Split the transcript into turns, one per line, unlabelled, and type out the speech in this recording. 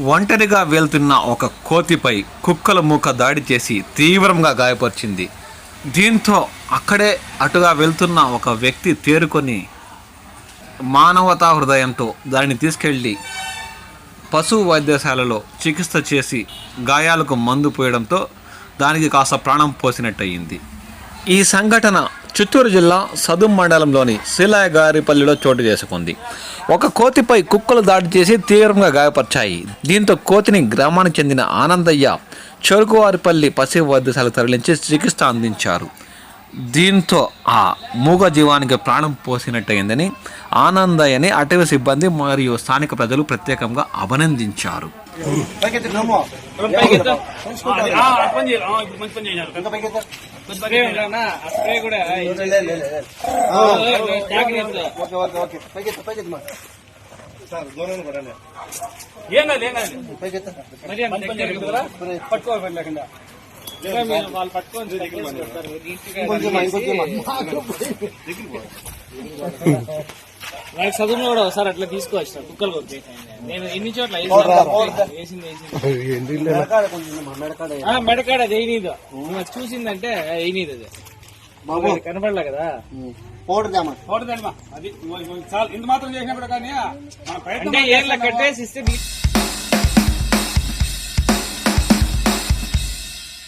ఒంటరిగా వెళ్తున్న ఒక కోతిపై కుక్కల మూక దాడి చేసి తీవ్రంగా గాయపరిచింది. దీంతో అక్కడే అటుగా వెళ్తున్న ఒక వ్యక్తి తేరుకొని మానవతా హృదయంతో దానిని తీసుకెళ్ళి పశు వైద్యశాలలో చికిత్స చేసి గాయాలకు మందు పోయడంతో దానికి కాస్త ప్రాణం పోసినట్టయింది. ఈ సంఘటన చిత్తూరు జిల్లా సదుం మండలంలోని శిలాయగారిపల్లిలో చోటు చేసుకుంది. ఒక కోతిపై కుక్కలు దాడి చేసి తీవ్రంగా గాయపరిచాయి. దీంతో కోతిని గ్రామానికి చెందిన ఆనందయ్య చెరుకువారిపల్లి పశు వైద్యశాలకు తరలించి చికిత్స అందించారు. దీంతో ఆ మూగ జీవానికి ప్రాణం పోసినట్టయిందని ఆనందయ్యని అటవీ సిబ్బంది మరియు స్థానిక ప్రజలు ప్రత్యేకంగా అభినందించారు.
పట్టుకోవాలి లేకుండా వాళ్ళు పట్టుకొని నాకు చదువులో కూడా ఒకసారి అట్లా తీసుకోవచ్చు సార్ కుక్కలు కొట్టి. నేను ఎన్ని చోట్ల వేసింది మెడకాడ అది వేయనీదు చూసిందంటే వేయనీదు అది. కనపడలే కదా?
పోవడదామా
అది చాలు. ఇంత మాత్రం చేసినప్పుడు కానీ అంటే ఏర్ల కట్టేసి ఇస్తే